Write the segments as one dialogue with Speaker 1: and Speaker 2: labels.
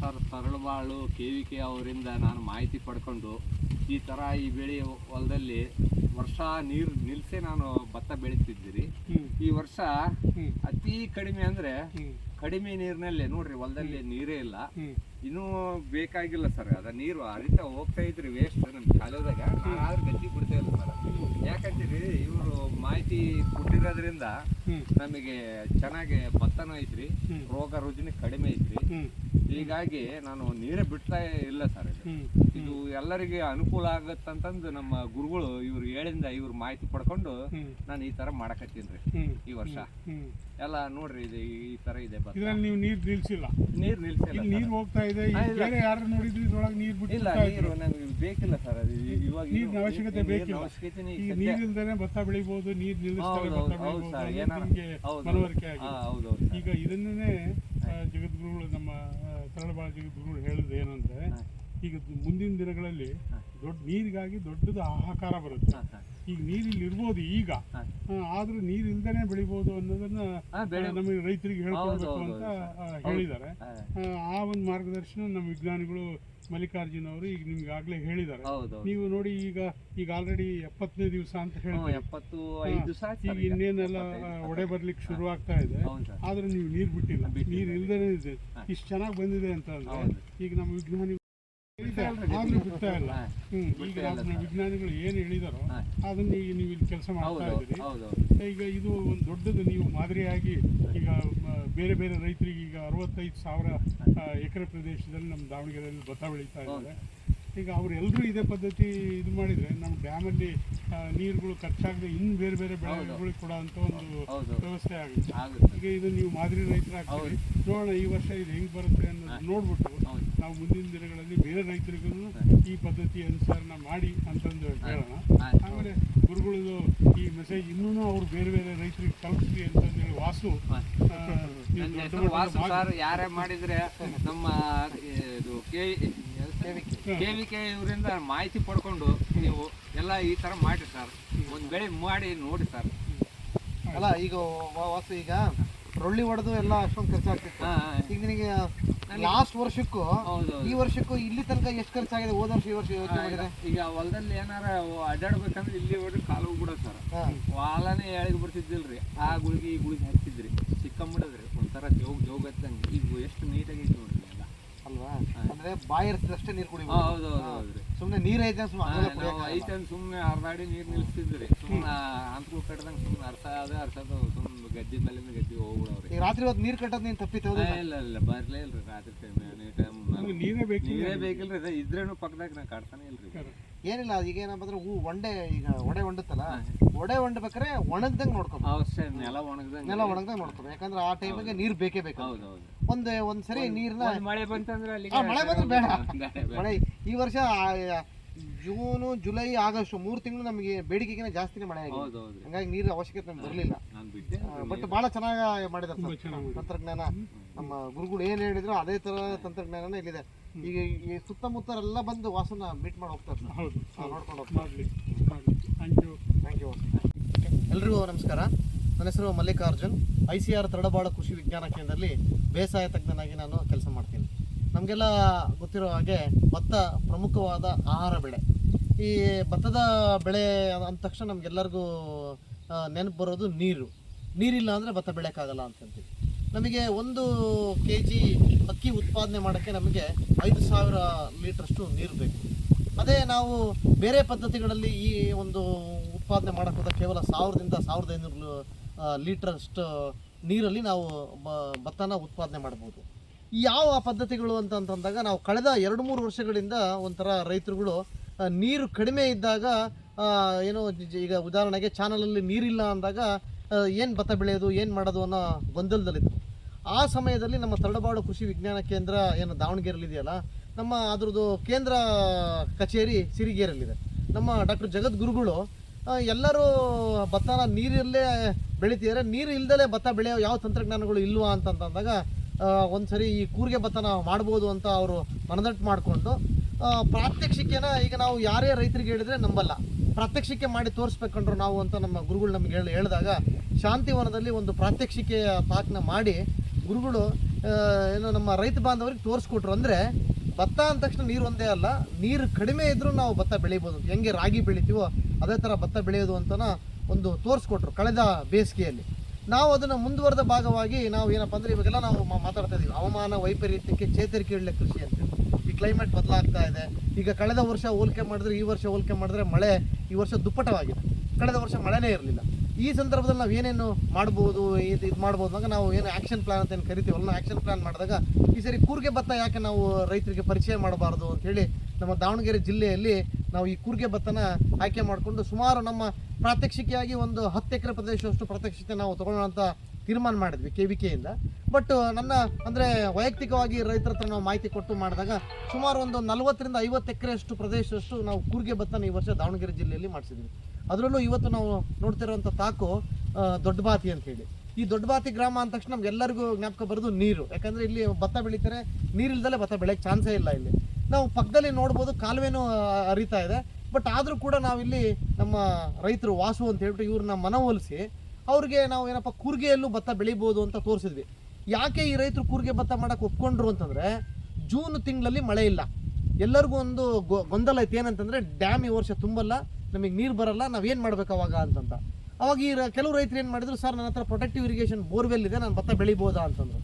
Speaker 1: Sir Taralabalu K V K ಅವರಿಂದ ನಾನು ಮಾಹಿತಿ ಪಡ್ಕೊಂಡು ಈ ಥರ ಈ ಬೆಳೆ ಹೊಲದಲ್ಲಿ ವರ್ಷ ನೀರು ನಿಲ್ಲಿಸಿ ನಾನು ಭತ್ತ ಬೆಳೀತಿದ್ದೀರಿ. ಈ ವರ್ಷ ಅತಿ ಕಡಿಮೆ ಅಂದರೆ ಕಡಿಮೆ ನೀರಿನಲ್ಲಿ ನೋಡ್ರಿ ಹೊಲದಲ್ಲಿ ನೀರೇ ಇಲ್ಲ. ಇನ್ನೂ ಬೇಕಾಗಿಲ್ಲ ಸರ್ ಅದ ನೀರು ಹರಿತಾ ಹೋಗ್ತಾ ಇದ್ರಿ ವೇಸ್ಟ್ ನಮ್ಮ ಕಾಲದಾಗ. ಆದ್ರೂ ಗಟ್ಟಿ ಬಿಡ್ತಾ ಇಲ್ಲ ಸರ್. ಯಾಕಂತೀರಿ ಇವರು ಮಾಹಿತಿ ಕೊಟ್ಟಿರೋದ್ರಿಂದ ನಮಗೆ ಚೆನ್ನಾಗಿ ಭತ್ತನೂ ಐತ್ರಿ ರೋಗ ರುಜಿನ ಕಡಿಮೆ ಐತ್ರಿ. ಹೀಗಾಗಿ ನಾನು ನೀರೇ ಬಿಡ್ತಾ ಇಲ್ಲ ಸರ್ ಇದು. ಎಲ್ಲರಿಗೆ ಅನುಕೂಲ ಆಗತ್ತಂತಂದು ನಮ್ಮ ಗುರುಗಳು ಇವ್ರು ಹೇಳಿಂದ ಇವ್ರು ಮಾಹಿತಿ ಪಡ್ಕೊಂಡು ನಾನು ಈ ತರ ಮಾಡಕತ್ತೀನಿ ಈ ವರ್ಷ. ಎಲ್ಲ ನೋಡ್ರಿ ಇದು ಈ ತರ ಇದೆ
Speaker 2: ನೀವು ನೀರು ನಿಲ್ಸಿಲ್ಲ.
Speaker 1: ನೀರ್ ನಿಲ್ಸಿಲ್ಲ
Speaker 2: ನೀರು ಹೋಗ್ತಾ ಇದೆ ಯಾರು ನೋಡಿದ್ರು ಇದ್ರೊಳಗೆ ನೀರು
Speaker 1: ಬಿಟ್ಟಿಲ್ಲ
Speaker 2: ಬಿಟ್ಟು
Speaker 1: ನೀರು ನಮ್ಗೆ ಬೇಕಿಲ್ಲ ಸರ್ ಅದು. ಇವಾಗ
Speaker 2: ನೀರಿನ ಅವಶ್ಯಕತೆ ಬೇಕಿಲ್ಲ.
Speaker 1: ಅವಶ್ಯಕತೆನೇ
Speaker 2: ಈಗ
Speaker 1: ಈಗ
Speaker 2: ನೀರು
Speaker 1: ಸದ್ಯ-
Speaker 2: ಇಲ್ದೇನೆ ಭತ್ತ ಬೆಳಿಬಹುದು ನೀರು ನಿಲ್ಲಿಸ್ತಾರೆ
Speaker 1: ಹೌದು, ಸರ್, ಏನಾರ-
Speaker 2: ನಿಮ್ಗೆ ಮನವರಿಕೆ ಆಗಿದೆ. ಈಗ ಇದನ್ನೇ ಜಗದ್ಗುರುಗಳು ನಮ್ಮ ತರಳಬಾಳ ಜಗದ್ಗುರುಗಳು ಹೇಳೋದು ಏನಂದ್ರೆ. ಈಗ ಮುಂದಿನ ದಿನಗಳಲ್ಲಿ ದೊಡ್ಡ ನೀರಿಗಾಗಿ ದೊಡ್ಡದು ಆಹಾಕಾರ ಬರುತ್ತೆ. ಈಗ ನೀರಿಲ್ಲಿ ಇರ್ಬೋದು ಈಗ. ಆದ್ರೂ ನೀರು ಇಲ್ದೇನೆ ಬೆಳಿಬೋದು ಅನ್ನೋದನ್ನ ನಮಗೆ ರೈತರಿಗೆ ಹೇಳ್ಕೊಡ್ಬೇಕು ಅಂತ ಹೇಳಿದ್ದಾರೆ. ಆ ಒಂದು ಮಾರ್ಗದರ್ಶನ ನಮ್ಮ ವಿಜ್ಞಾನಿಗಳು ಮಲ್ಲಿಕಾರ್ಜುನ್ ಅವರು ಈಗ ನಿಮ್ಗೆ ಆಗ್ಲೇ ಹೇಳಿದ್ದಾರೆ.
Speaker 1: ಹೌದು.
Speaker 2: ನೀವು ನೋಡಿ ಈಗ ಈಗ ಆಲ್ರೆಡಿ ಎಪ್ಪತ್ತನೇ ದಿವಸ ಅಂತ ಹೇಳಿ
Speaker 1: ಎಪ್ಪತ್ತು ಐದು ದಿವಸ
Speaker 2: ಈಗ ಇನ್ನೇನೆಲ್ಲ ಒಡೆ ಬರ್ಲಿಕ್ಕೆ ಶುರು ಆಗ್ತಾ ಇದೆ. ಆದ್ರೆ ನೀವು ನೀರು ಬಿಟ್ಟಿಲ್ಲ. ನೀರ್ ಇಲ್ದೇನೆ ಇದೆ. ಇಷ್ಟು ಚೆನ್ನಾಗಿ ಬಂದಿದೆ ಅಂತ ಅಂದ್ರೆ ಈಗ ನಮ್ಮ
Speaker 1: ಇಲ್ರಿ,
Speaker 2: ಆದ್ರೂ ಬಿಡ್ತಾ ಇಲ್ಲ. ಈಗ. ವಿಜ್ಞಾನಿಗಳು ಏನು ಹೇಳಿದಾರೋ ಅದನ್ನ ಈಗ ನೀವು ಇಲ್ಲಿ ಕೆಲಸ ಮಾಡ್ತಾ ಇದ್ದೀರಿ. ಈಗ ಇದು ಒಂದು ದೊಡ್ಡದು ನೀವು ಮಾದರಿಯಾಗಿ ಈಗ ಬೇರೆ ಬೇರೆ ರೈತರಿಗೆ ಈಗ ಅರವತ್ತೈದು ಸಾವಿರ ಎಕರೆ ಪ್ರದೇಶದಲ್ಲಿ ನಮ್ಮ ದಾವಣಗೆರೆಯಲ್ಲಿ ಭತ್ತ ಬೆಳೀತಾ ಇದ್ದಾರೆ. ಈಗ ಅವರೆಲ್ಲರೂ ಇದೇ ಪದ್ಧತಿ ಇದು ಮಾಡಿದ್ರೆ ನಮ್ಮ ಡ್ಯಾಮಲ್ಲಿ ನೀರುಗಳು ಖರ್ಚಾಗದೆ ಇನ್ನು ಬೇರೆ ಬೇರೆ ಬೆಳೆಗಳಿಗೆ ಕೊಡೋ ಅಂತ ಒಂದು ವ್ಯವಸ್ಥೆ ಆಗುತ್ತೆ. ಈಗ ಇದು ನೀವು ಮಾದರಿ ರೈತರಾಗ್ತೀವಿ ನೋಡೋಣ ಈ ವರ್ಷ ಇದು ಹೆಂಗ್ ಬರುತ್ತೆ ಅನ್ನೋದು ನೋಡ್ಬಿಟ್ಟು ನಾವು ಮುಂದಿನ ದಿನಗಳಲ್ಲಿ ಬೇರೆ ರೈತರಿಗೂ ಈ ಪದ್ಧತಿ ಅನುಸಾರ ಮಾಡಿ ಅಂತಂದು ಹೇಳೋಣ. ಆಮೇಲೆ ಗುರುಗಳದು ಈ ಮೆಸೇಜ್ ಇನ್ನೂ ಅವ್ರು ಬೇರೆ ಬೇರೆ ರೈತರಿಗೆ ತಲುಪಿಸಿ ಅಂತಂದೇಳಿ ವಾಸು
Speaker 1: ವಾಸು ಯಾರೇ ಮಾಡಿದ್ರೆ ನಮ್ಮ ಇದು ಕೆ ಕೆ ಇವರಿಂದ ಮಾಹಿತಿ ಪಡ್ಕೊಂಡು ನೀವು ಎಲ್ಲ ಈ ತರ ಮಾಡಿ ಸರ್ ಒಂದು ಬೆಳೆ ಮಾಡಿ ನೋಡಿ ಸರ್
Speaker 3: ಅಲ್ಲ ಈಗ ವಾಸು ಈಗ ರೊಳ್ಳಿ ಹೊಡೆದು ಎಲ್ಲ ಅಷ್ಟೊಂದು
Speaker 1: ಖರ್ಚು ಆಗ್ತಿತ್ತು.
Speaker 3: ಈಗ ನಿನಗೆ ಲಾಸ್ಟ್ ವರ್ಷಕ್ಕೂ ಈ ವರ್ಷಕ್ಕೂ ಇಲ್ಲಿ ತನಕ ಎಷ್ಟು ಖರ್ಚಾಗಿದೆ ಹೋದ ವರ್ಷ ಈ ವರ್ಷ ಯೋಚನೆ ಮಾಡಿದ್ರೆ?
Speaker 1: ಈಗ ಹೊಲದಲ್ಲಿ ಏನಾರ ಅಡ್ಡಾಡ್ಬೇಕಂದ್ರೆ ಇಲ್ಲಿ ಹೊಡೆದು ಕಾಲು ಬಿಡೋ ಸರ್ ವಾಲನೆ ಎಳಗೆ ಬರ್ತಿದ್ದಿಲ್ರಿ. ಆ ಗುಳಿಗೆ ಈ ಗುಳಿಗೆ ಹಚ್ಚಿದ್ರಿ. ಸಿಕ್ಕಂಬಿಡದ್ರಿ ಒಂಥರ ಜೋಗ್ ಜೋಗ್ ಹತ್ತಂಗೆ ಈಗ ಎಷ್ಟು ನೀಟಾಗಿ ನೋಡ್ರಿ.
Speaker 3: ಅಲ್ವಾ? ಅಂದ್ರೆ ಬಾಯರ್ಸಿದಷ್ಟೇ ನೀರು
Speaker 1: ಹಾ,
Speaker 3: ಕುಡಿಬೋದು
Speaker 1: ಹೌದು ಹೌದು. ಹೌದ್ರಿ
Speaker 3: ಸುಮ್ಮನೆ ನೀರ್ ಐತೆ ಸುಮ್ಮನೆ
Speaker 1: ನಾವು ಐತಂದ್ ಸುಮ್ನೆ ಅರ್ಧಾಡಿ ನೀರ್ ನಿಲ್ಸ್ತಿದ್ರಿ ಸುಮ್ಮನೆ ಅಂತೂ ಕಟ್ಟದಂಗ ಸುಮ್ನೆ ಅರ್ಥ ಅದ ಅರ್ಸದ ಸುಮ್ಮನೆ ಗದ್ದೆ ಮೇಲಿಂದ ಗದ್ದೆ ಹೋಗ್ಬಿಡವ್ರಿ.
Speaker 3: ಈಗ ರಾತ್ರಿ ಹೊತ್ತು ನೀರ್ ಕಟ್ಟೋದು ನೀನ್ ತಪ್ಪಿತ್ತು?
Speaker 1: ಇಲ್ಲ ಇಲ್ಲ ಬರ್ಲೇ ಇಲ್ರಿ ರಾತ್ರಿ ಟೈಮ್ ಟೈಮ್
Speaker 2: ನೀರೇ ಬೇಕು
Speaker 1: ನೀರೇ ಬೇಕಿಲ್ರಿ ಅದ ಇದ್ರೇನು ಪಕ್ಕದಾಗ ನಾ ಕಾಡ್ತಾನೆ ಇಲ್ರಿ.
Speaker 3: ಏನಿಲ್ಲ ಈಗ ಏನಪ್ಪ ಅಂದ್ರೆ ಹೂ ಒಂಡೆ ಈಗ ಒಡೆ ಒಂಡುತ್ತಲ್ಲ? ಒಡೆ ಒಂಡ್ಬೇಕಾರೆ ಒಣಗ್ದಂಗ್ ನೋಡ್ಕೊಬೇಕು.
Speaker 1: ಅವಶ್ಯ ನೆಲ ಒಣಗ್ದಂಗ
Speaker 3: ನೆಲ ಒಣಗ್ದಂಗ್ ನೋಡ್ಕೊಬೇಕು. ಯಾಕಂದ್ರೆ ಆ ಟೈಮಿಗೆ ನೀರ್ ಬೇಕೇ ಬೇಕು
Speaker 1: ಹೌದು ಹೌದು.
Speaker 3: ಒಂದ್ ಒಂದ್ ಸರಿ ನೀರ್ನ
Speaker 1: ಮಳೆ ಬಂತಂದ್ರೆ ಅಲ್ಲಿ
Speaker 3: ಆ, ಮಳೆ ಬಂದ್ರೆ ಬೇಡ. ಮಳೆ ಈ ವರ್ಷ ಆ, ಜೂನು ಜುಲೈ ಆಗಸ್ಟ್ ಮೂರು ತಿಂಗಳು ನಮಗೆ ಬೇಡಿಕೆಗಿನ ಜಾಸ್ತಿನೇ ಮಳೆ ಆಗಿದೆ.
Speaker 1: ಹೌದು ಹೌದು
Speaker 3: ಹಂಗಾಗಿ ನೀರಿನ ಅವಶ್ಯಕತೆ ನಮ್ಗೆ ಬರಲಿಲ್ಲ.
Speaker 1: ನಾನು ಬಿಟ್ಟೆ
Speaker 3: ಬಟ್ ಬಹಳ ಚೆನ್ನಾಗಿ ಮಾಡಿದಾರೆ ಸರ್. ತಂತ್ರಜ್ಞಾನ ನಮ್ಮ ಗುರುಗಳು ಏನ್ ಹೇಳಿದ್ರು ಅದೇ ತರ ತಂತ್ರಜ್ಞಾನನ ಇಲ್ಲಿದೆ. ಈಗ ಈ ಸುತ್ತಮುತ್ತರೆಲ್ಲ ಬಂದು ವಾಸನ ಮೀಟ್ ಮಾಡಿ ಹೋಗ್ತಾರೆ
Speaker 2: ಹೌದು.
Speaker 3: ನೋಡ್ಕೊಂಡು ಹೋಗ್ತಾರೆ.
Speaker 2: ಮಾಡಲಿ ಮಾಡಲಿ. ಥ್ಯಾಂಕ್ ಯು
Speaker 3: ಥ್ಯಾಂಕ್ ಯು ಎಲ್ರಿಗೂ ನಮಸ್ಕಾರ. ನನ್ನ ಹೆಸರು Mallikarjun. I C R Taralabalu ಕೃಷಿ ವಿಜ್ಞಾನ ಕೇಂದ್ರದಲ್ಲಿ ಬೇಸಾಯ ತಜ್ಞನಾಗಿ ನಾನು ಕೆಲಸ ಮಾಡ್ತೀನಿ. ನಮಗೆಲ್ಲ ಗೊತ್ತಿರೋ ಹಾಗೆ ಭತ್ತ ಪ್ರಮುಖವಾದ ಆಹಾರ ಬೆಳೆ. ಈ ಭತ್ತದ ಬೆಳೆ ಅಂದ ತಕ್ಷಣ ನಮಗೆಲ್ಲರಿಗೂ ನೆನಪು ಬರೋದು ನೀರು. ನೀರಿಲ್ಲ ಅಂದರೆ ಭತ್ತ ಬೆಳೆಯೋಕ್ಕಾಗಲ್ಲ ಅಂತಂತೀವಿ. ನಮಗೆ ಒಂದು ಕೆ ಜಿ ಅಕ್ಕಿ ಉತ್ಪಾದನೆ ಮಾಡೋಕ್ಕೆ ನಮಗೆ ಐದು ಸಾವಿರ ಲೀಟ್ರಷ್ಟು ನೀರು ಬೇಕು. ಅದೇ ನಾವು ಬೇರೆ ಪದ್ಧತಿಗಳಲ್ಲಿ ಈ ಒಂದು ಉತ್ಪಾದನೆ ಮಾಡೋಕೆ ಕೇವಲ ಸಾವಿರದಿಂದ ಸಾವಿರದ ಐನೂರು ಲೀಟ್ರಷ್ಟು ನೀರಲ್ಲಿ ನಾವು ಭತ್ತನ ಉತ್ಪಾದನೆ ಮಾಡ್ಬೋದು. ಯಾವ ಪದ್ಧತಿಗಳು ಅಂತಂತಂದಾಗ ನಾವು ಕಳೆದ ಎರಡು ಮೂರು ವರ್ಷಗಳಿಂದ ಒಂಥರ ರೈತರುಗಳು ನೀರು ಕಡಿಮೆ ಇದ್ದಾಗ ಏನೋ ಈಗ ಉದಾಹರಣೆಗೆ ಚಾನಲಲ್ಲಿ ನೀರಿಲ್ಲ ಅಂದಾಗ ಏನು ಭತ್ತ ಬೆಳೆಯೋದು, ಏನು ಮಾಡೋದು ಅನ್ನೋ ಗೊಂದಲದಲ್ಲಿತ್ತು ಆ ಸಮಯದಲ್ಲಿ ನಮ್ಮ ತರಡಬಾಡು ಕೃಷಿ ವಿಜ್ಞಾನ ಕೇಂದ್ರ ಏನು ದಾವಣಗೆರೆಯಲ್ಲಿ ಇದೆಯಲ್ಲ ನಮ್ಮ ಅದ್ರದ್ದು ಕೇಂದ್ರ ಕಚೇರಿ ಸಿರಿಗೇರಲ್ಲಿದೆ. ನಮ್ಮ ಡಾಕ್ಟರ್ ಜಗದ್ಗುರುಗಳು ಎಲ್ಲರೂ ಭತ್ತನ ನೀರಿಲ್ಲೇ ಬೆಳಿತಿದ್ದಾರೆ. ನೀರು ಇಲ್ದಲೇ ಭತ್ತ ಬೆಳೆಯೋ ಯಾವ ತಂತ್ರಜ್ಞಾನಗಳು ಇಲ್ವಾ ಅಂತಂದಾಗ ಒಂದು ಸರಿ ಈ ಕೂರಿಗೆ ಭತ್ತನ ಮಾಡ್ಬೋದು ಅಂತ ಅವರು ಮನದಟ್ಟು ಮಾಡಿಕೊಂಡು ಪ್ರಾತ್ಯಕ್ಷಿಕೆನ ಈಗ ನಾವು ಯಾರೇ ರೈತರಿಗೆ ಹೇಳಿದ್ರೆ ನಂಬಲ್ಲ. ಪ್ರಾತ್ಯಕ್ಷಿಕೆ ಮಾಡಿ ತೋರಿಸ್ಬೇಕಂಡ್ರು ನಾವು ಅಂತ ನಮ್ಮ ಗುರುಗಳು ನಮಗೆ ಹೇಳಿ ಹೇಳಿದಾಗ, ಶಾಂತಿವನದಲ್ಲಿ ಒಂದು ಪ್ರಾತ್ಯಕ್ಷಿಕೆಯ ಪಾಕ್ನ ಮಾಡಿ ಗುರುಗಳು ಏನು ನಮ್ಮ ರೈತ ಬಾಂಧವರಿಗೆ ತೋರಿಸ್ಕೊಟ್ರು ಅಂದರೆ, ಭತ್ತ ಅಂದ ತಕ್ಷಣ ನೀರು ಒಂದೇ ಅಲ್ಲ, ನೀರು ಕಡಿಮೆ ಇದ್ದರೂ ನಾವು ಭತ್ತ ಬೆಳಿಬೋದು. ಹೆಂಗೆ ರಾಗಿ ಬೆಳಿತೀವೋ ಅದೇ ಥರ ಭತ್ತ ಬೆಳೆಯೋದು ಅಂತನ ಒಂದು ತೋರಿಸ್ಕೊಟ್ರು ಕಳೆದ ಬೇಸಿಗೆಯಲ್ಲಿ. ನಾವು ಅದನ್ನು ಮುಂದುವರೆದ ಭಾಗವಾಗಿ ನಾವು ಏನಪ್ಪ ಅಂದರೆ ಇವಾಗೆಲ್ಲ ನಾವು ಮಾತಾಡ್ತಾ ಇದ್ದೀವಿ ಹವಾಮಾನ ವೈಪರೀತ್ಯಕ್ಕೆ ಚೇತರಿಕೆ ಇಡಲೆ ಕೃಷಿ ಅಂತ ಈ ಕ್ಲೈಮೇಟ್ ಬದಲಾಗ್ತಾ ಇದೆ. ಈಗ ಕಳೆದ ವರ್ಷ ಹೋಲಿಕೆ ಮಾಡಿದ್ರೆ ಈ ವರ್ಷ ಹೋಲಿಕೆ ಮಾಡಿದ್ರೆ ಮಳೆ ಈ ವರ್ಷ ದುಪ್ಪಟವಾಗಿದೆ. ಕಳೆದ ವರ್ಷ ಮಳೆನೇ ಇರಲಿಲ್ಲ. ಈ ಸಂದರ್ಭದಲ್ಲಿ ನಾವು ಏನೇನು ಮಾಡ್ಬೋದು, ಇದು ಇದು ಮಾಡ್ಬೋದು ಅಂದಾಗ ನಾವು ಏನು ಆ್ಯಕ್ಷನ್ ಪ್ಲಾನ್ ಅಂತ ಏನು ಕರಿತೀವಲ್ಲ, ನಾವು ಆ್ಯಕ್ಷನ್ ಪ್ಲಾನ್ ಮಾಡಿದಾಗ ಈ ಸರಿ ಕೂರ್ಗೆ ಭತ್ತ ಯಾಕೆ ನಾವು ರೈತರಿಗೆ ಪರಿಚಯ ಮಾಡಬಾರ್ದು ಅಂತೇಳಿ ನಮ್ಮ ದಾವಣಗೆರೆ ಜಿಲ್ಲೆಯಲ್ಲಿ ನಾವು ಈ ಕೂರ್ಗೆ ಭತ್ತನ ಆಯ್ಕೆ ಮಾಡಿಕೊಂಡು ಸುಮಾರು ನಮ್ಮ ಪ್ರಾತ್ಯಕ್ಷಿಕೆಯಾಗಿ ಒಂದು ಹತ್ತು ಎಕರೆ ಪ್ರದೇಶದಷ್ಟು ಪ್ರಾತ್ಯಕ್ಷಿಕೆ ನಾವು ತಗೊಳ್ಳೋಣ ಅಂತ ತೀರ್ಮಾನ ಮಾಡಿದ್ವಿ ಕೆ ವಿ ಬಟ್ ನನ್ನ ಅಂದರೆ ವೈಯಕ್ತಿಕವಾಗಿ ರೈತರ ಹತ್ರ ನಾವು ಮಾಹಿತಿ ಕೊಟ್ಟು ಮಾಡಿದಾಗ ಸುಮಾರು ಒಂದು ನಲವತ್ತರಿಂದ ಐವತ್ತು ಎಕರೆಯಷ್ಟು ಪ್ರದೇಶದಷ್ಟು ನಾವು ಕೂರ್ಗೆ ಭತ್ತನ ಈ ವರ್ಷ ದಾವಣಗೆರೆ ಜಿಲ್ಲೆಯಲ್ಲಿ ಮಾಡಿಸಿದ್ವಿ. ಅದರಲ್ಲೂ ಇವತ್ತು ನಾವು ನೋಡ್ತಿರೋವಂಥ ತಾಕು ಆ, ಅಂತ ಹೇಳಿ. ಈ ದೊಡ್ಡಬಾತಿ ಗ್ರಾಮ ಅಂದ ತಕ್ಷಣ ನಮ್ಗೆಲ್ಲರಿಗೂ ಜ್ಞಾಪಕ ಬರೋದು ನೀರು. ಯಾಕಂದರೆ ಇಲ್ಲಿ ಭತ್ತ ಬೆಳೀತಾರೆ ನೀರಿಲ್ದಲೇ ಭತ್ತ ಬೆಳೆಯೋಕ್ಕೆ ಚಾನ್ಸೇ ಇಲ್ಲ ಇಲ್ಲಿ. ನಾವು ಪಕ್ಕದಲ್ಲಿ ನೋಡ್ಬೋದು, ಕಾಲುವೆನೂ ಅರಿತಾ ಇದೆ. ಬಟ್ ಆದರೂ ಕೂಡ ನಾವಿಲ್ಲಿ ನಮ್ಮ ರೈತರು ವಾಸು ಅಂತ ಹೇಳ್ಬಿಟ್ಟು ಇವ್ರನ್ನ ಮನವೊಲಿಸಿ ಅವ್ರಿಗೆ ನಾವು ಏನಪ್ಪ ಕೂರ್ಗೆಯಲ್ಲೂ ಭತ್ತ ಬೆಳಿಬೋದು ಅಂತ ತೋರಿಸಿದ್ವಿ. ಯಾಕೆ ಈ ರೈತರು ಕೂರ್ಗೆ ಭತ್ತ ಮಾಡೋಕೆ ಒಪ್ಕೊಂಡ್ರು ಅಂತಂದರೆ ಜೂನ್ ತಿಂಗಳಲ್ಲಿ ಮಳೆ ಇಲ್ಲ. ಎಲ್ಲರಿಗೂ ಒಂದು ಗೊಂದಲ ಐತೆ ಏನಂತಂದರೆ ಡ್ಯಾಮ್ ಈ ವರ್ಷ ತುಂಬಲ್ಲ, ನಮಗೆ ನೀರು ಬರಲ್ಲ ಏನು ಮಾಡ್ಬೇಕು ಅವಾಗ ಅಂತಂತ. ಅವಾಗ ಈ ಕೆಲವು ರೈತರು ಏನು ಮಾಡಿದ್ರು, ಸರ್, ನನ್ನ ಹತ್ರ ಪ್ರೊಟೆಕ್ಟಿವ್ ಇರಿಗೇಷನ್ ಬೋರ್ವೆಲ್ ಇದೆ, ನಾನು ಭತ್ತ ಬೆಳಿಬೋದಾ? ಅಂತಂದರು.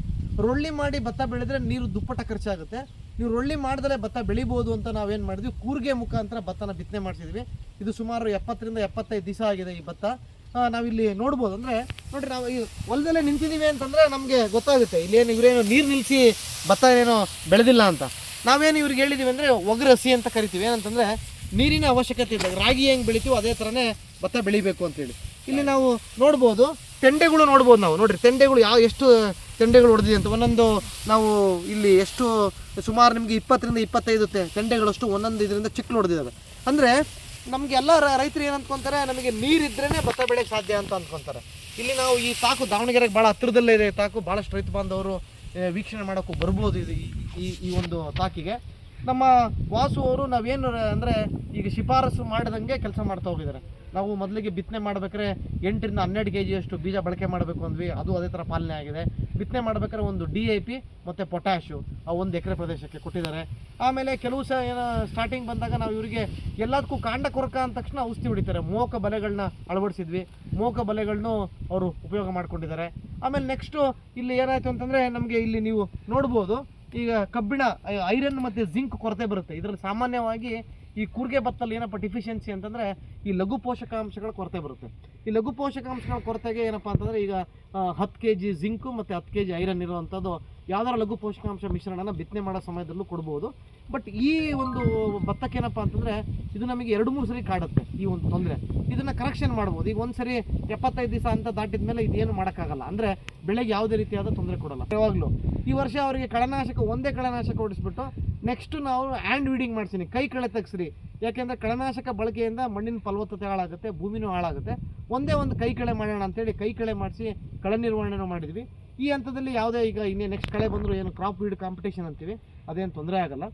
Speaker 3: ರೊಳ್ಳಿ ಮಾಡಿ ಭತ್ತ ಬೆಳೆದ್ರೆ ನೀರು ದುಪ್ಪಟ್ಟ ಖರ್ಚಾಗುತ್ತೆ. ನೀವು ರೊಳ್ಳಿ ಮಾಡ್ದಲೇ ಭತ್ತ ಬೆಳಿಬೋದು ಅಂತ ನಾವೇನು ಮಾಡಿದ್ವಿ. ಕೂರ್ಗೆ ಮುಖಾಂತರ ಭತ್ತನ ಬಿತ್ತನೆ ಮಾಡ್ತಿದ್ವಿ. ಇದು ಸುಮಾರು ಎಪ್ಪತ್ತರಿಂದ ಎಪ್ಪತ್ತೈದು ದಿವಸ ಆಗಿದೆ ಈ ಭತ್ತ. ನಾವಿಲ್ಲಿ ನೋಡ್ಬೋದು. ಅಂದರೆ ನೋಡಿರಿ, ನಾವು ಈ ಹೊಲದಲ್ಲೇ ನಿಂತಿದ್ದೀವಿ ಅಂತಂದರೆ ನಮಗೆ ಗೊತ್ತಾಗುತ್ತೆ. ಇಲ್ಲೇನು ಇವರೇನು ನೀರು ನಿಲ್ಲಿಸಿ ಭತ್ತ ಏನೋ ಬೆಳೆದಿಲ್ಲ ಅಂತ. ನಾವೇನು ಇವ್ರಿಗೆ ಹೇಳಿದ್ದೀವಿ ಅಂದರೆ ಒಗ್ರಸಿ ಅಂತ ಕರಿತೀವಿ. ಏನಂತಂದರೆ ನೀರಿನ ಅವಶ್ಯಕತೆ ಇಲ್ಲ. ರಾಗಿ ಹೆಂಗೆ ಬೆಳಿತೀವೋ ಅದೇ ಥರನೇ ಭತ್ತ ಬೆಳಿಬೇಕು ಅಂತೇಳಿ. ಇಲ್ಲಿ ನಾವು ನೋಡ್ಬೋದು. ತೆಂಡೆಗಳು ನೋಡ್ಬೋದು ನಾವು. ನೋಡಿರಿ, ತೆಂಡೆಗಳು ಯಾವ ಎಷ್ಟು ತೆಂಡೆಗಳು ಹೊಡೆದಿದೆ ಅಂತ. ಒಂದೊಂದು ನಾವು ಇಲ್ಲಿ ಎಷ್ಟು ಸುಮಾರು ನಿಮಗೆ ಇಪ್ಪತ್ತರಿಂದ ಇಪ್ಪತ್ತೈದು ತೆಂಡೆಗಳಷ್ಟು ಒಂದೊಂದು ಇದರಿಂದ ಚಿಕ್ಕಲು ಹೊಡೆದಿದ್ದಾವೆ. ಅಂದರೆ ನಮಗೆ ಎಲ್ಲ ರೈತರು ಏನು ಅಂದ್ಕೊಂತಾರೆ ನಮಗೆ ನೀರಿದ್ರೇ ಭತ್ತ ಬೆಳೆ ಸಾಧ್ಯ ಅಂತ ಅಂದ್ಕೊತಾರೆ ಇಲ್ಲಿ ನಾವು ಈ ತಾಕು ದಾವಣಗೆರೆಗೆ ಭಾಳ ಹತ್ತಿರದಲ್ಲೇ ಇದೆ ತಾಕು ಭಾಳಷ್ಟು ರೈತ ಬಾಂಧವರು ವೀಕ್ಷಣೆ ಮಾಡೋಕ್ಕೂ ಬರ್ಬೋದು ಇದು ಈ ಈ ಒಂದು ತಾಕಿಗೆ ನಮ್ಮ ವಾಸು ಅವರು ನಾವೇನು ಅಂದರೆ ಈಗ ಶಿಫಾರಸು ಮಾಡಿದಂಗೆ ಕೆಲಸ ಮಾಡ್ತಾ ಹೋಗಿದ್ದಾರೆ. ನಾವು ಮೊದಲಿಗೆ ಬಿತ್ತನೆ ಮಾಡ್ಬೇಕಾದ್ರೆ ಎಂಟರಿಂದ ಹನ್ನೆರಡು ಕೆ ಜಿಯಷ್ಟು ಬೀಜ ಬಳಕೆ ಮಾಡಬೇಕು ಅಂದ್ವಿ. ಅದು ಅದೇ ಥರ ಪಾಲನೆ ಆಗಿದೆ. ಬಿತ್ತನೆ ಮಾಡ್ಬೇಕಾದ್ರೆ ಒಂದು ಡಿ ಐ ಪಿ ಮತ್ತು ಪೊಟ್ಯಾಶು ಆ ಒಂದು ಎಕರೆ ಪ್ರದೇಶಕ್ಕೆ ಕೊಟ್ಟಿದ್ದಾರೆ. ಆಮೇಲೆ ಕೆಲವು ಸಹ ಏನೋ ಸ್ಟಾರ್ಟಿಂಗ್ ಬಂದಾಗ ನಾವು ಇವರಿಗೆ ಎಲ್ಲದಕ್ಕೂ ಕಾಂಡ ಕೊರಕ ಅಂದ ತಕ್ಷಣ ಔಷಧಿ ಹೊಡಿತಾರೆ. ಮೋಕ ಬಲೆಗಳನ್ನ ಅಳವಡಿಸಿದ್ವಿ. ಮೋಕ ಬಲೆಗಳನ್ನು ಅವರು ಉಪಯೋಗ ಮಾಡ್ಕೊಂಡಿದ್ದಾರೆ. ಆಮೇಲೆ ನೆಕ್ಸ್ಟು ಇಲ್ಲಿ ಏನಾಯ್ತು ಅಂತಂದರೆ ನಮಗೆ ಇಲ್ಲಿ ನೀವು ನೋಡ್ಬೋದು. ಈಗ ಕಬ್ಬಿಣ, ಐರನ್ ಮತ್ತು ಜಿಂಕ್ ಕೊರತೆ ಬರುತ್ತೆ. ಇದರಲ್ಲಿ ಸಾಮಾನ್ಯವಾಗಿ ಈ ಕೂರ್ಗೆ ಭತ್ತಲ್ಲಿ ಏನಪ್ಪ ಡಿಫಿಷಿಯನ್ಸಿ ಅಂತಂದರೆ ಈ ಲಘು ಪೋಷಕಾಂಶಗಳ ಕೊರತೆ ಬರುತ್ತೆ. ಈ ಲಘು ಪೋಷಕಾಂಶಗಳ ಕೊರತೆಗೆ ಏನಪ್ಪ ಅಂತಂದರೆ ಈಗ ಹತ್ತು ಕೆ ಜಿ ಜಿಂಕು ಮತ್ತು ಹತ್ತು ಕೆ ಜಿ ಐರನ್ ಇರುವಂಥದ್ದು ಯಾವ್ದಾರ ಲಘು ಪೋಷಕಾಂಶ ಮಿಶ್ರಣನ ಬಿತ್ತನೆ ಮಾಡೋ ಸಮಯದಲ್ಲೂ ಕೊಡ್ಬೋದು. ಬಟ್ ಈ ಒಂದು ಭತ್ತಕ್ಕೇನಪ್ಪ ಅಂತಂದರೆ, ಇದು ನಮಗೆ ಎರಡು ಮೂರು ಸರಿ ಕಾಡುತ್ತೆ ಈ ಒಂದು ತೊಂದರೆ. ಇದನ್ನು ಕರೆಕ್ಷನ್ ಮಾಡ್ಬೋದು. ಈಗ ಒಂದು ಸರಿ ಎಪ್ಪತ್ತೈದು ದಿವಸ ಅಂತ ದಾಟಿದ ಮೇಲೆ ಇದೇನು ಮಾಡೋಕ್ಕಾಗಲ್ಲ. ಅಂದರೆ ಬೆಳೆಗೆ ಯಾವುದೇ ರೀತಿಯಾದ ತೊಂದರೆ ಕೊಡಲ್ಲ. ಯಾವಾಗಲೂ. ಈ ವರ್ಷ ಅವರಿಗೆ ಕಳೆನಾಶಕ, ಒಂದೇ ಕಳೆನಾಶಕ ಹೊಡಿಸ್ಬಿಟ್ಟು ನೆಕ್ಸ್ಟ್ ನಾವು ಹ್ಯಾಂಡ್ ವೀಡಿಂಗ್ ಮಾಡ್ತೀನಿ ಕೈ ಕಳೆ ತೆಗೆಸ್ರಿ. ಯಾಕೆಂದರೆ ಕಳೆನಾಶಕ ಬಳಕೆಯಿಂದ ಮಣ್ಣಿನ ಫಲವತ್ತತೆ ಹಾಳಾಗುತ್ತೆ, ಭೂಮಿನೂ ಹಾಳಾಗುತ್ತೆ. ಒಂದೇ ಒಂದು ಕೈ ಕಳೆ ಮಾಡೋಣ ಅಂತೇಳಿ ಕೈ ಕಳೆ ಮಾಡಿಸಿ ಕಳೆ ನಿರ್ವಹಣೆನೂ ಮಾಡಿದ್ವಿ. ಈ ಹಂತದಲ್ಲಿ ಯಾವುದೇ ಈಗ ಇನ್ನೇ ನೆಕ್ಸ್ಟ್ ಕಳೆ ಬಂದರೂ ಏನು ಕ್ರಾಪ್ ವೀಡ್ ಕಾಂಪಿಟೇಷನ್ ಅಂತೀವಿ, ಅದೇನು ತೊಂದರೆ ಆಗಲ್ಲ.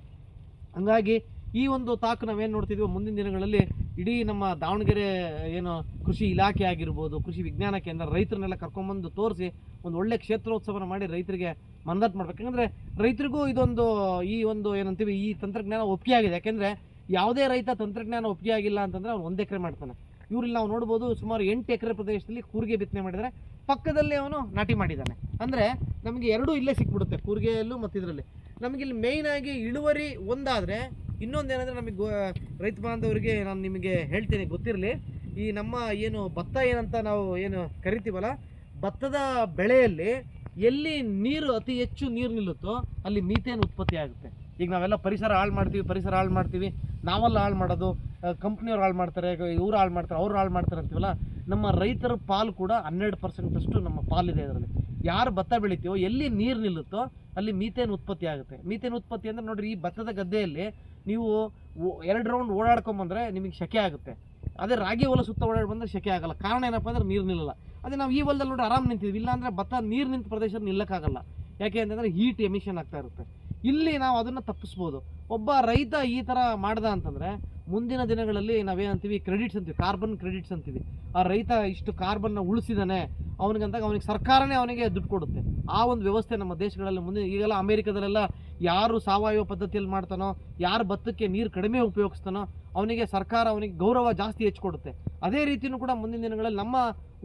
Speaker 3: ಹಂಗಾಗಿ ಈ ಒಂದು ತಾಕು ನಾವೇನು ನೋಡ್ತಿದ್ವಿ, ಮುಂದಿನ ದಿನಗಳಲ್ಲಿ ಇಡೀ ನಮ್ಮ ದಾವಣಗೆರೆ, ಏನು ಕೃಷಿ ಇಲಾಖೆ ಆಗಿರ್ಬೋದು, ಕೃಷಿ ವಿಜ್ಞಾನ ಕೇಂದ್ರ ರೈತರನ್ನೆಲ್ಲ ಕರ್ಕೊಂಬಂದು ತೋರಿಸಿ ಒಂದು ಒಳ್ಳೆ ಕ್ಷೇತ್ರೋತ್ಸವನ ಮಾಡಿ ರೈತರಿಗೆ ಮಂದಾಟ್ ಮಾಡ್ಬೇಕು. ಯಾಕಂದರೆ ರೈತರಿಗೂ ಇದೊಂದು ಈ ಒಂದು ಏನಂತೀವಿ ಈ ತಂತ್ರಜ್ಞಾನ ಒಪ್ಪಿಗೆ ಆಗಿದೆ ಯಾಕೆಂದರೆ ಯಾವುದೇ ರೈತ ತಂತ್ರಜ್ಞಾನ ಒಪ್ಪಿಗೆ ಆಗಿಲ್ಲ ಅಂತಂದರೆ ಅವ್ನು ಒಂದು ಎಕರೆ ಮಾಡ್ತಾನೆ. ಇವ್ರಲ್ಲಿ ನಾವು ನೋಡ್ಬೋದು ಸುಮಾರು ಎಂಟು ಎಕರೆ ಪ್ರದೇಶದಲ್ಲಿ ಕೂರಿಗೆ ಬಿತ್ತನೆ ಮಾಡಿದರೆ ಪಕ್ಕದಲ್ಲಿ ಅವನು ನಾಟಿ ಮಾಡಿದ್ದಾನೆ. ಅಂದರೆ ನಮಗೆ ಎರಡೂ ಇಲ್ಲೇ ಸಿಕ್ಬಿಡುತ್ತೆ, ಕೂರ್ಗೆಯಲ್ಲೂ ಮತ್ತು ಇದರಲ್ಲಿ. ನಮಗೆ ಇಲ್ಲಿ ಮೇಯ್ನ್ ಆಗಿ ಇಳುವರಿ ಒಂದಾದರೆ ಇನ್ನೊಂದೇನೆಂದರೆ ನಮಗೆ ಗೋ ರೈತ ಬಾಂಧವರಿಗೆ ನಾನು ನಿಮಗೆ ಹೇಳ್ತೀನಿ, ಗೊತ್ತಿರಲಿ. ಈ ನಮ್ಮ ಏನು ಭತ್ತ ಏನಂತ ನಾವು ಏನು ಕರಿತೀವಲ್ಲ, ಭತ್ತದ ಬೆಳೆಯಲ್ಲಿ ಎಲ್ಲಿ ನೀರು ಅತಿ ಹೆಚ್ಚು ನೀರು ನಿಲ್ಲುತ್ತೋ ಅಲ್ಲಿ ಮೀಥೇನ್ ಉತ್ಪತ್ತಿ ಆಗುತ್ತೆ. ಈಗ ನಾವೆಲ್ಲ ಪರಿಸರ ಹಾಳು ಮಾಡ್ತೀವಿ, ಪರಿಸರ ಹಾಳು ಮಾಡ್ತೀವಿ. ನಾವೆಲ್ಲ ಹಾಳು ಮಾಡೋದು ಕಂಪ್ನಿಯವ್ರು ಹಾಳು ಮಾಡ್ತಾರೆ ಇವ್ರು ಹಾಳು ಮಾಡ್ತಾರೆ, ಅವ್ರು ಹಾಳು ಮಾಡ್ತಾರೆ ಅಂತೀವಲ್ಲ ನಮ್ಮ ರೈತರ ಪಾಲು ಕೂಡ ಹನ್ನೆರಡು ಪರ್ಸೆಂಟಷ್ಟು ನಮ್ಮ ಪಾಲಿದೆ ಇದರಲ್ಲಿ ಯಾರು ಭತ್ತ ಬೆಳಿತೀವೋ, ಎಲ್ಲಿ ನೀರು ನಿಲ್ಲುತ್ತೋ, ಅಲ್ಲಿ ಮೀಥೇನ್ ಉತ್ಪತ್ತಿ ಆಗುತ್ತೆ. ಮೀಥೇನ್ ಉತ್ಪತ್ತಿ ಅಂದರೆ ನೋಡಿರಿ, ಈ ಭತ್ತದ ಗದ್ದೆಯಲ್ಲಿ ನೀವು ಎರಡು ರೌಂಡ್ ಓಡಾಡ್ಕೊಂಬಂದ್ರೆ ನಿಮಗೆ ಶೆಕೆ ಆಗುತ್ತೆ. ಅದೇ ರಾಗಿ ಹೊಲ ಸುತ್ತ ಓಡಾಡಿ ಬಂದರೆ ಶೆಕೆ ಆಗಲ್ಲ. ಕಾರಣ ಏನಪ್ಪ ಅಂದ್ರೆ ನೀರು ನಿಲ್ಲಲ್ಲ. ಅದೇ ನಾವು ಈ ಹೊಲದಲ್ಲಿ ನೋಡಿ ಆರಾಮ್ ನಿಂತಿದ್ವಿ. ಇಲ್ಲಾಂದರೆ ಭತ್ತ ನೀರು ನಿಂತ ಪ್ರದೇಶ ನಿಲ್ಲಕ್ಕಾಗಲ್ಲ. ಯಾಕೆ ಅಂತಂದರೆ ಹೀಟ್ ಎಮಿಷನ್ ಆಗ್ತಾ ಇರುತ್ತೆ. ಇಲ್ಲಿ ನಾವು ಅದನ್ನು ತಪ್ಪಿಸ್ಬೋದು. ಒಬ್ಬ ರೈತ ಈ ಥರ ಮಾಡ್ದ ಅಂತಂದರೆ, ಮುಂದಿನ ದಿನಗಳಲ್ಲಿ ನಾವೇನಂತೀವಿ ಕ್ರೆಡಿಟ್ಸ್ ಅಂತೀವಿ ಕಾರ್ಬನ್ ಕ್ರೆಡಿಟ್ಸ್ ಅಂತೀವಿ. ಆ ರೈತ ಇಷ್ಟು ಕಾರ್ಬನ್ನ ಉಳಿಸಿದಾನೆ ಅವನಿಗಂತಾಗ ಅವನಿಗೆ ಸರ್ಕಾರನೇ ಅವನಿಗೆ ದುಡ್ಡು ಕೊಡುತ್ತೆ. ಆ ಒಂದು ವ್ಯವಸ್ಥೆ ನಮ್ಮ ದೇಶಗಳಲ್ಲಿ ಮುಂದೆ, ಈಗೆಲ್ಲ ಅಮೇರಿಕದಲ್ಲೆಲ್ಲ ಯಾರು ಸಾವಯವ ಪದ್ಧತಿಯಲ್ಲಿ ಮಾಡ್ತಾನೋ, ಯಾರು ಭತ್ತಕ್ಕೆ ನೀರು ಕಡಿಮೆ ಉಪಯೋಗಿಸ್ತಾನೋ, ಅವನಿಗೆ ಸರ್ಕಾರ ಅವನಿಗೆ ಗೌರವ ಜಾಸ್ತಿ ಹೆಚ್ಚು ಕೊಡುತ್ತೆ ಅದೇ ರೀತಿಯೂ ಕೂಡ ಮುಂದಿನ ದಿನಗಳಲ್ಲಿ ನಮ್ಮ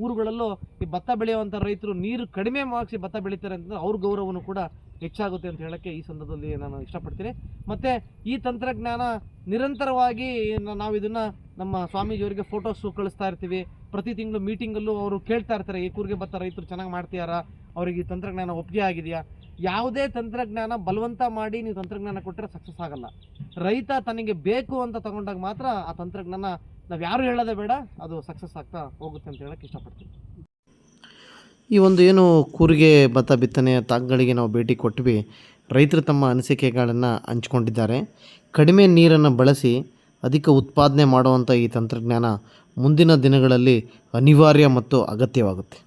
Speaker 3: ಊರುಗಳಲ್ಲೂ ಈ ಭತ್ತ ಬೆಳೆಯುವಂಥ ರೈತರು ನೀರು ಕಡಿಮೆ ಮಾಡಿಸಿ ಭತ್ತ ಬೆಳೀತಾರೆ ಅಂತಂದ್ರೆ ಅವ್ರ ಗೌರವನು ಕೂಡ ಹೆಚ್ಚಾಗುತ್ತೆ ಅಂತ ಹೇಳೋಕ್ಕೆ ಈ ಸಂದರ್ಭದಲ್ಲಿ ನಾನು ಇಷ್ಟಪಡ್ತೀನಿ. ಮತ್ತು ಈ ತಂತ್ರಜ್ಞಾನ ನಿರಂತರವಾಗಿ ನಾವು ಇದನ್ನು ನಮ್ಮ ಸ್ವಾಮೀಜಿಯವರಿಗೆ ಫೋಟೋಸು ಕಳಿಸ್ತಾ ಇರ್ತೀವಿ. ಪ್ರತಿ ತಿಂಗಳು ಮೀಟಿಂಗಲ್ಲೂ ಅವರು ಕೇಳ್ತಾ ಇರ್ತಾರೆ ಈ ಕೂರಿಗೆ ಭತ್ತ ರೈತರು ಚೆನ್ನಾಗಿ ಮಾಡ್ತೀಯಾರ? ಅವ್ರಿಗೆ ಈ ತಂತ್ರಜ್ಞಾನ ಒಪ್ಪಿಗೆ ಆಗಿದೆಯಾ? ಯಾವುದೇ ತಂತ್ರಜ್ಞಾನ ಬಲವಂತ ಮಾಡಿ ನೀವು ತಂತ್ರಜ್ಞಾನ ಕೊಟ್ಟರೆ ಸಕ್ಸಸ್ ಆಗಲ್ಲ. ರೈತ ತನಗೆ ಬೇಕು ಅಂತ ತಗೊಂಡಾಗ ಮಾತ್ರ ಆ ತಂತ್ರಜ್ಞಾನ ನಾವು ಯಾರು ಹೇಳೋದೇ ಬೇಡ, ಅದು ಸಕ್ಸಸ್ ಆಗ್ತಾ ಹೋಗುತ್ತೆ ಅಂತ ಹೇಳಕ್ಕೆ ಇಷ್ಟಪಡ್ತೀನಿ. ಈ ಒಂದು ಏನು ಕೂರಿಗೆ ಭತ್ತ ಬಿತ್ತನೆ ತಾಕಗಳಿಗೆ ನಾವು ಭೇಟಿ ಕೊಟ್ವಿ, ರೈತರು ತಮ್ಮ ಅನಿಸಿಕೆಗಳನ್ನು ಹಂಚ್ಕೊಂಡಿದ್ದಾರೆ. ಕಡಿಮೆ ನೀರನ್ನು ಬಳಸಿ ಅಧಿಕ ಉತ್ಪಾದನೆ ಮಾಡುವಂಥ ಈ ತಂತ್ರಜ್ಞಾನ ಮುಂದಿನ ದಿನಗಳಲ್ಲಿ ಅನಿವಾರ್ಯ ಮತ್ತು ಅಗತ್ಯವಾಗುತ್ತೆ.